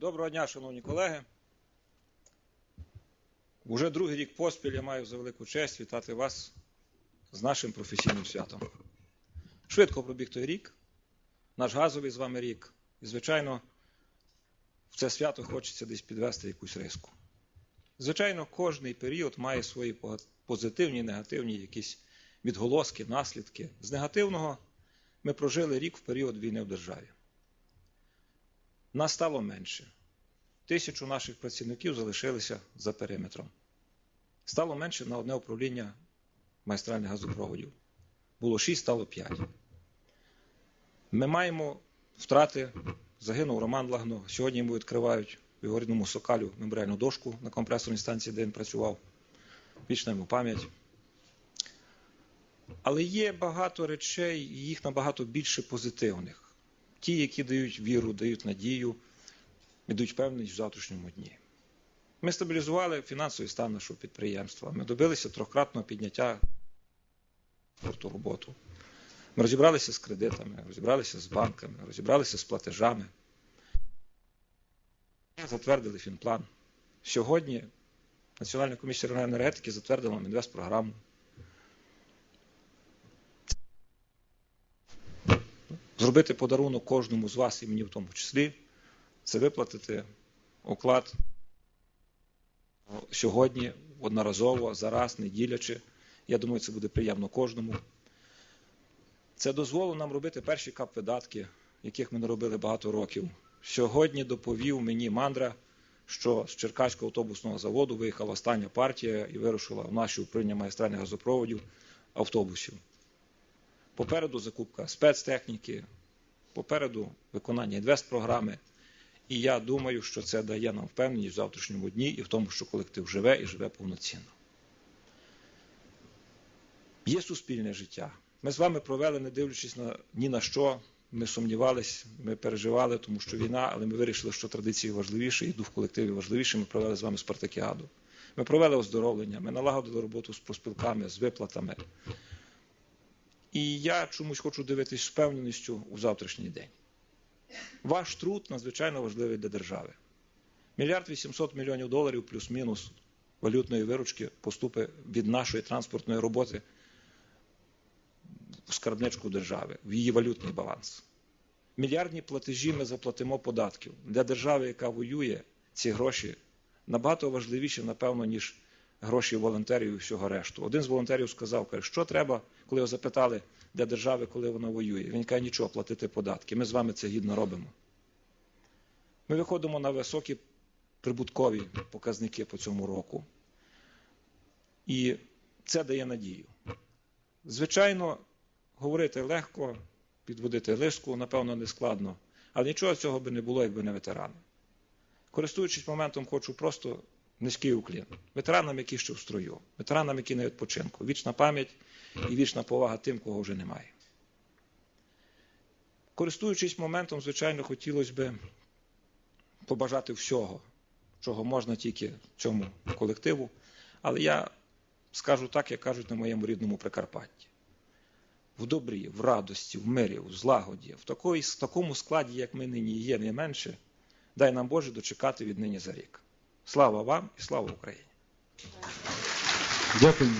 Доброго дня, шановні колеги. Уже другий рік поспіль я маю за велику честь вітати вас з нашим професійним святом. Швидко пробіг той рік, наш газовий з вами рік. І, звичайно, в це свято хочеться десь підвести якусь риску. Звичайно, кожний період має свої позитивні негативні якісь відголоски, наслідки. З негативного ми прожили рік в період війни в державі. Нас стало менше. Тисячу наших працівників залишилися за периметром. Стало менше на одне управління майстральних газопроводів. Було 6, стало 5. Ми маємо втрати. Загинув Роман Лагно. Сьогодні йому відкривають в його рідному сокалю меморіальну дошку на компресорній станції, де він працював. Вічна йому пам'ять. Але є багато речей, і їх набагато більше позитивних. Ті, які дають віру, дають надію, і дають впевненість в завтрашньому дні. Ми стабілізували фінансовий стан нашого підприємства. Ми добилися трьохкратного підняття порту роботу. Ми розібралися з кредитами, розібралися з банками, розібралися з платежами. Затвердили фінплан. Сьогодні Національна комісія енергетики затвердила нам інвестпрограму. Зробити подарунок кожному з вас і мені в тому числі це виплатити оклад сьогодні одноразово, зараз, не ділячи. Я думаю, це буде приємно кожному. Це дозволило нам робити перші кап-видатки, яких ми не робили багато років. Сьогодні доповів мені мандра, що з Черкаського автобусного заводу виїхала остання партія і вирушила в наші управління магістральних газопроводів автобусів. Попереду закупка спецтехніки, попереду виконання інвестпрограми. І я думаю, що це дає нам впевненість в завтрашньому дні і в тому, що колектив живе і живе повноцінно. Є суспільне життя. Ми з вами провели, не дивлячись на, ні на що. Ми сумнівались, ми переживали, тому що війна, але ми вирішили, що традиції важливіші, і дух колективі важливіший. Ми провели з вами спартакіаду. Ми провели оздоровлення, ми налагодили роботу з проспілками, з виплатами. І я чомусь хочу дивитись з впевненістю у завтрашній день. Ваш труд надзвичайно важливий для держави. Мільярд 800 мільйонів доларів плюс-мінус валютної виручки поступить від нашої транспортної роботи в скарбничку держави, в її валютний баланс. Мільярдні платежі ми заплатимо податків. Для держави, яка воює, ці гроші набагато важливіші, напевно, ніж гроші волонтерів і всього решту. Один з волонтерів сказав, каже, що треба, коли його запитали для держави, коли вона воює. Він каже, нічого, платити податки. Ми з вами це гідно робимо. Ми виходимо на високі прибуткові показники по цьому року. І це дає надію. Звичайно, говорити легко, підводити лишку, напевно, не складно. Але нічого цього би не було, якби не ветерани. Користуючись моментом, хочу просто низький уклін. Ветеранам, які ще в строю, ветеранам, які на відпочинку. Вічна пам'ять і вічна повага тим, кого вже немає. Користуючись моментом, звичайно, хотілося б побажати всього, чого можна тільки цьому колективу. Але я скажу так, як кажуть на моєму рідному Прикарпатті. В добрі, в радості, в мирі, в злагоді, в, такої, в такому складі, як ми нині є, не менше, дай нам Боже дочекати від нині за рік. Слава вам і слава Україні! Дякуємо.